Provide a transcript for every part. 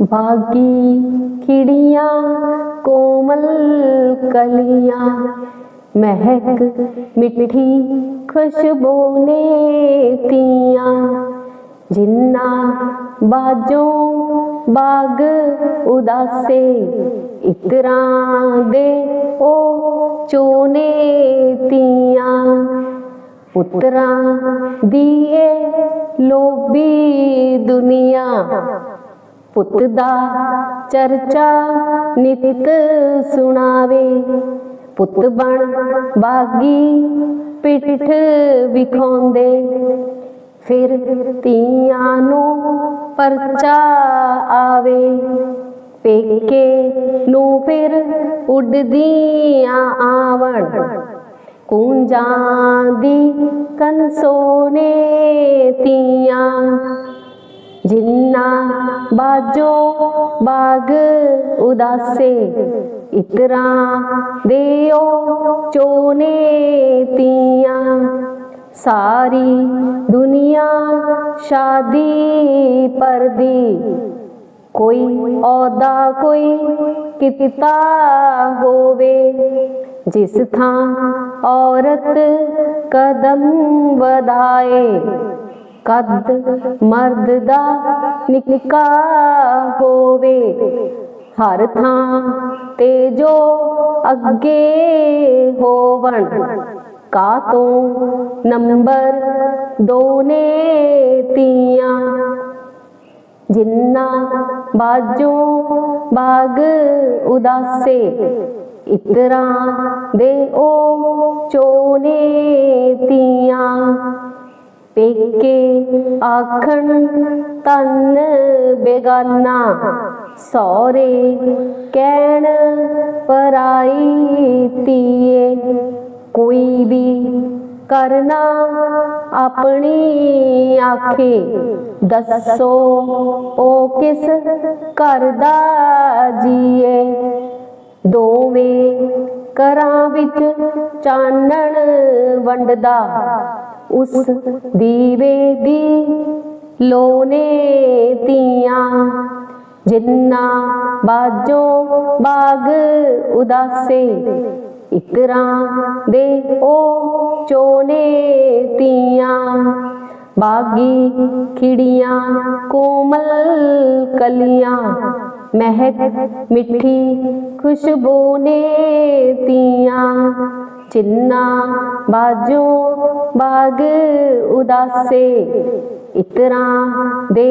बागी खिड़िया कोमल कलिया, महक मिठी खुशबू ने तिया जिन्ना बाजो बाग उदासे इतरा दे ओ चोने तिया। उतरा दिए लोभी दुनिया ਪੁੱਤ ਦਾ ਚਰਚਾ ਨਿਤ ਸੁਣਾਵੇ। ਪੁੱਤ ਬਣ ਬਾਗੀ ਪਿੱਠ ਵਿਖਾਉਂਦੇ। ਫਿਰ ਧੀਆਂ ਨੂੰ ਪਰਚਾ ਆਵੇ। ਪੇਕੇ ਨੂੰ ਫਿਰ ਉੱਡਦੀਆਂ ਆਵਣ। ਕੂੰਜਾਂ ਦੀ ਕੰਸੋਨੇ ਤੀਆਂ। जिन्ना बाजो बाग उदासे इतरा देओ चोने तिया। सारी दुनिया शादी पर दी कोई औदा, कोई किता होवे। जिस था औरत कदम बधाए कद मर्द दा निक्का होवे। हर थां ते जो अगे होवन। का तो नंबर दोने तिया। जिन्ना बाजो बाग उदासे, इतरा दे ओ ਕੇ ਆਖਣ ਤਨ ਬੇਗਾਨਾ ਸੌਰੇ ਕਹਿਣ, ਪਰਾਈ ਤੀਏ ਕੋਈ ਵੀ ਕਰਨਾ ਆਪਣੀ ਆਖੇ। ਦੱਸੋ ਉਹ ਕਿਸ ਕਰਦਾ ਜੀਏ? ਦੋਵੇਂ ਕਰਾਂ ਵਿੱਚ ਚਾਨਣ ਵੰਡਦਾ। उस दीवे दी लोने दिया। जिन्ना बाजों बाग उदासे इतरा दे ओ चोने तिया बागी खिड़िया, कोमल कलिया, महक मिठी खुशबू ने तिया चिन्ना बाजो बाग उदासे इतरा दे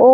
ओ